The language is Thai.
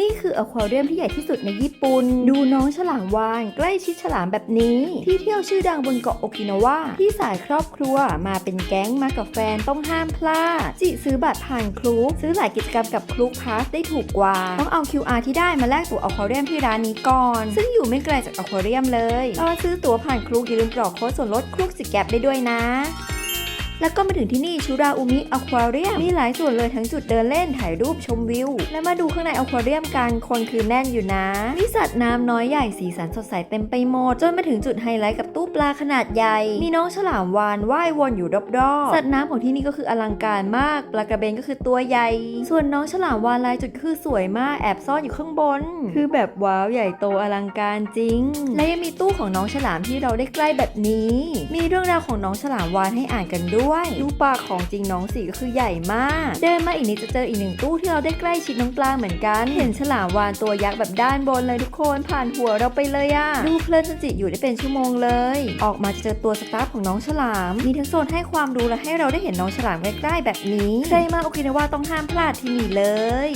นี่คืออควาเรียมที่ใหญ่ที่สุดในญี่ปุ่น ดูน้องฉลามวานใกล้ชิดฉลามแบบนี้ ที่เที่ยวชื่อดังบนเกาะโอกินาวาที่สายครอบครัวมาเป็นแก๊งมากับแฟนต้องห้ามพลาด จิซื้อบัตรผ่านคลุก ซื้อหลายกิจกรรมกับคลุกพาสได้ถูกกว่า ต้องเอา QR ที่ได้มาแลกตั๋วอควาเรียมที่ร้านนี้ก่อน ซึ่งอยู่ไม่ไกลจากอควาเรียมเลยตอนซื้อตั๋วผ่านคลุกอย่าลืมกรอกโค้ดส่วนลดคลุกสิแกบได้ด้วยนะ แล้วก็มาถึงที่นี่ชูราอุมิอควาเรียมมีหลายส่วนเลยทั้งจุดเดินเล่นถ่ายรูปชมวิว และมาดูข้างในอควาเรียมกันคนคือแน่นอยู่นะมีสัตว์น้ำน้อยใหญ่สีสันสดใสเต็มไปหมด จนมาถึงจุดไฮไลท์กับตู้ปลาขนาดใหญ่ มีน้องฉลามวานว่ายวนอยู่รอบๆสัตว์น้ำของที่นี่ก็คืออลังการมากปลากระเบนก็คือตัวใหญ่ ส่วนน้องฉลามวานลายจุดคือสวยมากแอบซ่อนอยู่ข้างบน คือแบบว้าวใหญ่โตอลังการจริง และยังมีตู้ของน้องฉลามที่เราได้ใกล้แบบนี้ มีเรื่องราวของน้องฉลามวานให้อ่านกันด้วยดูปากของจริงน้องสีก็คือใหญ่มาก เดินมาอีกนิดจะเจออีกหนึ่งตู้ที่เราได้ใกล้ชิดน้องปลาเหมือนกัน เห็นฉลามวานตัวยักษ์แบบด้านบนเลยทุกคนผ่านหัวเราไปเลยอะดูเพลินจนจิตอยู่ได้เป็นชั่วโมงเลย ออกมาจะเจอตัวสตาฟของน้องฉลาม มีทั้งโซนให้ความรู้และให้เราได้เห็นน้องฉลามใกล้ๆแบบนี้ใครมาโอกินาวาต้องห้ามพลาดที่นี่เลย